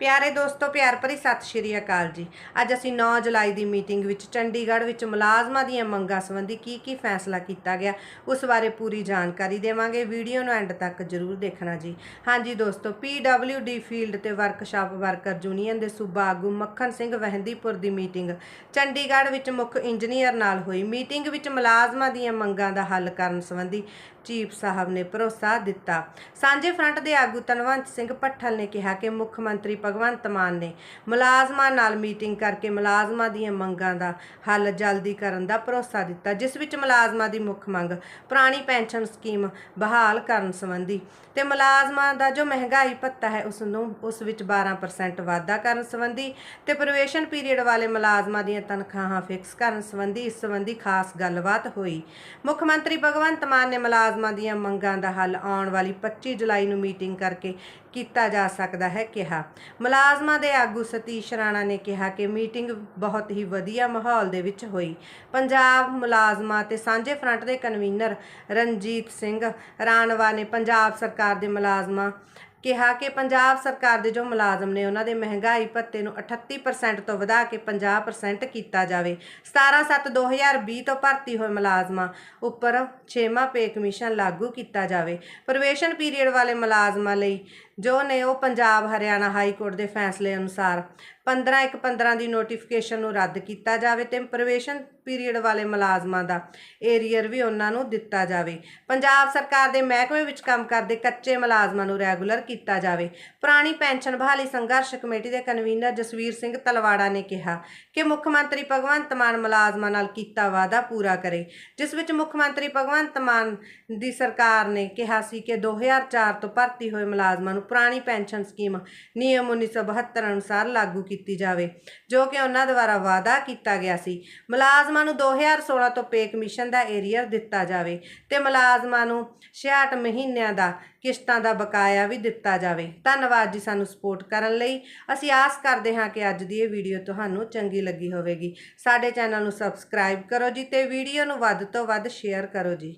ਪਿਆਰੇ ਦੋਸਤੋ, ਪਿਆਰ ਭਰੀ ਸਤਿ ਸ਼੍ਰੀ ਅਕਾਲ ਜੀ। ਅੱਜ ਅਸੀਂ 9 ਜੁਲਾਈ ਦੀ ਮੀਟਿੰਗ ਵਿੱਚ ਚੰਡੀਗੜ੍ਹ ਵਿੱਚ ਮੁਲਾਜ਼ਮਾਂ ਦੀਆਂ ਮੰਗਾਂ ਸੰਬੰਧੀ ਕੀ ਕੀ ਫੈਸਲਾ ਕੀਤਾ ਗਿਆ, ਉਸ ਬਾਰੇ ਪੂਰੀ ਜਾਣਕਾਰੀ ਦੇਵਾਂਗੇ। ਵੀਡੀਓ ਨੂੰ ਐਂਡ ਤੱਕ ਜਰੂਰ ਦੇਖਣਾ ਜੀ। ਹਾਂਜੀ ਦੋਸਤੋ PWD ਫੀਲਡ ਤੇ ਵਰਕਸ਼ਾਪ ਵਰਕਰ ਯੂਨੀਅਨ ਦੇ ਸੂਬਾ ਆਗੂ ਮੱਖਣ ਸਿੰਘ ਵਹਿੰਦੀਪੁਰ ਦੀ ਮੀਟਿੰਗ। ਚੰਡੀਗੜ੍ਹ ਵਿੱਚ ਮੁੱਖ ਇੰਜੀਨੀਅਰ ਨਾਲ ਹੋਈ ਮੀਟਿੰਗ ਵਿੱਚ ਮੁਲਾਜ਼ਮਾਂ ਦੀਆਂ ਮੰਗਾਂ ਦਾ ਹੱਲ ਕਰਨ ਸੰਬੰਧੀ ਚੀਫ ਸਾਹਿਬ ਨੇ ਭਰੋਸਾ ਦਿੱਤਾ। ਸਾਂਝੇ ਫਰੰਟ ਦੇ ਆਗੂ ਤਨਵੰਤ ਸਿੰਘ ਭੱਠਲ ਨੇ ਕਿਹਾ ਕਿ ਮੁੱਖ ਮੰਤਰੀ ਭਗਵੰਤ ਮਾਨ ਨੇ ਮੁਲਾਜ਼ਮਾਂ ਨਾਲ ਮੀਟਿੰਗ ਕਰਕੇ ਮੁਲਾਜ਼ਮਾਂ ਦੀਆਂ ਮੰਗਾਂ ਦਾ ਹੱਲ ਜਲਦੀ ਕਰਨ ਦਾ ਭਰੋਸਾ ਦਿੱਤਾ, ਜਿਸ ਵਿੱਚ ਮੁਲਾਜ਼ਮਾਂ ਦੀ ਮੁੱਖ ਮੰਗ ਪੁਰਾਣੀ ਪੈਨਸ਼ਨ ਸਕੀਮ ਬਹਾਲ ਕਰਨ ਸੰਬੰਧੀ ਤੇ ਮੁਲਾਜ਼ਮਾਂ ਦਾ ਜੋ ਮਹਿੰਗਾਈ ਭੱਤਾ ਹੈ ਉਸ ਨੂੰ ਉਸ ਵਿੱਚ 12% ਵਾਧਾ ਕਰਨ ਸੰਬੰਧੀ ਤੇ ਪ੍ਰਵੇਸ਼ਨ ਪੀਰੀਅਡ ਵਾਲੇ ਮੁਲਾਜ਼ਮਾਂ ਦੀਆਂ ਤਨਖਾਹਾਂ ਫਿਕਸ ਕਰਨ ਸੰਬੰਧੀ ਇਸ ਸੰਬੰਧੀ ਖਾਸ ਗੱਲਬਾਤ ਹੋਈ। ਮੁੱਖ ਮੰਤਰੀ ਭਗਵੰਤ ਮਾਨ ਨੇ ਮੁਲਾਜ਼ਮਾਂ ਦੀਆਂ ਮੰਗਾਂ ਦਾ ਹੱਲ ਆਉਣ ਵਾਲੀ 25 ਜੁਲਾਈ ਨੂੰ ਮੀਟਿੰਗ ਕਰਕੇ ਕੀਤਾ ਜਾ ਸਕਦਾ ਹੈ ਕਿਹਾ। ਮੁਲਾਜ਼ਮਾਂ ਦੇ ਆਗੂ ਸਤੀਸ਼ ਰਾਣਾ ਨੇ ਕਿਹਾ ਕਿ ਮੀਟਿੰਗ ਬਹੁਤ ਹੀ ਵਧੀਆ ਮਾਹੌਲ ਦੇ ਵਿੱਚ ਹੋਈ। ਪੰਜਾਬ ਮੁਲਾਜ਼ਮਾਂ ਤੇ ਸਾਂਝੇ ਫਰੰਟ ਦੇ ਕਨਵੀਨਰ ਰਣਜੀਤ ਸਿੰਘ ਰਾਣਵਾ ਨੇ ਪੰਜਾਬ ਸਰਕਾਰ ਦੇ ਮੁਲਾਜ਼ਮਾਂ ਕਿਹਾ ਕਿ ਪੰਜਾਬ ਸਰਕਾਰ ਦੇ ਜੋ ਮੁਲਾਜ਼ਮ ਨੇ ਉਹਨਾਂ ਦੇ ਮਹਿੰਗਾਈ ਭੱਤੇ ਨੂੰ 38% ਤੋਂ ਵਧਾ ਕੇ 50% ਕੀਤਾ ਜਾਵੇ। 17/7/2020 ਤੋਂ ਭਰਤੀ ਹੋਏ ਮੁਲਾਜ਼ਮਾਂ ਉੱਪਰ 6ਵਾਂ ਪੇ ਕਮਿਸ਼ਨ ਲਾਗੂ ਕੀਤਾ ਜਾਵੇ। ਪ੍ਰਵੇਸ਼ਨ ਪੀਰੀਅਡ ਵਾਲੇ ਮੁਲਾਜ਼ਮਾਂ ਲਈ ਜੋ ਨੇ ਉਹ ਪੰਜਾਬ ਹਰਿਆਣਾ ਹਾਈ ਕੋਰਟ ਦੇ ਫੈਸਲੇ ਅਨੁਸਾਰ 15 ਇੱਕ 15 ਦੀ ਨੋਟੀਫਿਕੇਸ਼ਨ ਨੂੰ ਰੱਦ ਕੀਤਾ ਜਾਵੇ ਤੇ ਪ੍ਰਵੇਸ਼ਨ ਪੀਰੀਅਡ ਵਾਲੇ ਮੁਲਾਜ਼ਮਾਂ ਦਾ ਏਰੀਅਰ ਵੀ ਉਹਨਾਂ ਨੂੰ ਦਿੱਤਾ ਜਾਵੇ। ਪੰਜਾਬ ਸਰਕਾਰ ਦੇ ਮਹਿਕਮੇ ਵਿੱਚ ਕੰਮ ਕਰਦੇ ਕੱਚੇ ਮੁਲਾਜ਼ਮਾਂ ਨੂੰ ਰੈਗੂਲਰ ਕੀਤਾ ਜਾਵੇ। ਪੁਰਾਣੀ ਪੈਨਸ਼ਨ ਬਹਾਲੀ ਸੰਘਰਸ਼ ਕਮੇਟੀ ਦੇ ਕਨਵੀਨਰ ਜਸਵੀਰ ਸਿੰਘ ਤਲਵਾੜਾ ਨੇ ਕਿਹਾ ਕਿ ਮੁੱਖ ਮੰਤਰੀ ਭਗਵੰਤ ਮਾਨ ਮੁਲਾਜ਼ਮਾਂ ਨਾਲ ਕੀਤਾ ਵਾਅਦਾ ਪੂਰਾ ਕਰੇ, ਜਿਸ ਵਿੱਚ ਮੁੱਖ ਮੰਤਰੀ ਭਗਵੰਤ ਮਾਨ ਦੀ ਸਰਕਾਰ ਨੇ ਕਿਹਾ ਸੀ ਕਿ 2004 ਤੋਂ ਭਰਤੀ ਹੋਏ ਮੁਲਾਜ਼ਮਾਂ ਨੂੰ ਪੁਰਾਣੀ ਪੈਨਸ਼ਨ ਸਕੀਮ ਨਿਯਮ 1972 ਅਨੁਸਾਰ ਲਾਗੂ ਕੀਤੀ ਜਾਵੇ, ਜੋ ਕਿ ਉਹਨਾਂ ਦੁਆਰਾ ਵਾਅਦਾ ਕੀਤਾ ਗਿਆ ਸੀ। ਮੁਲਾਜ਼ਮ ਮੁਲਾਜ਼ਮਾਂ ਨੂੰ 2016 ਤੋਂ ਪੇ ਕਮਿਸ਼ਨ ਦਾ ਏਰੀਅਰ ਦਿੱਤਾ ਜਾਵੇ ਤੇ ਮੁਲਾਜ਼ਮਾਂ ਨੂੰ 66 ਮਹੀਨਿਆਂ ਦਾ ਕਿਸ਼ਤਾਂ ਦਾ ਬਕਾਇਆ ਵੀ ਦਿੱਤਾ ਜਾਵੇ। ਧੰਨਵਾਦ ਜੀ ਸਾਨੂੰ ਸਪੋਰਟ ਕਰਨ ਲਈ। ਅਸੀਂ ਆਸ ਕਰਦੇ ਹਾਂ ਕਿ ਅੱਜ ਦੀ ਇਹ ਵੀਡੀਓ ਤੁਹਾਨੂੰ ਚੰਗੀ ਲੱਗੀ ਹੋਵੇਗੀ। ਸਾਡੇ ਚੈਨਲ ਨੂੰ ਸਬਸਕ੍ਰਾਈਬ ਕਰੋ ਜੀ ਤੇ ਵੀਡੀਓ ਨੂੰ ਵੱਧ ਤੋਂ ਵੱਧ ਸ਼ੇਅਰ ਕਰੋ ਜੀ।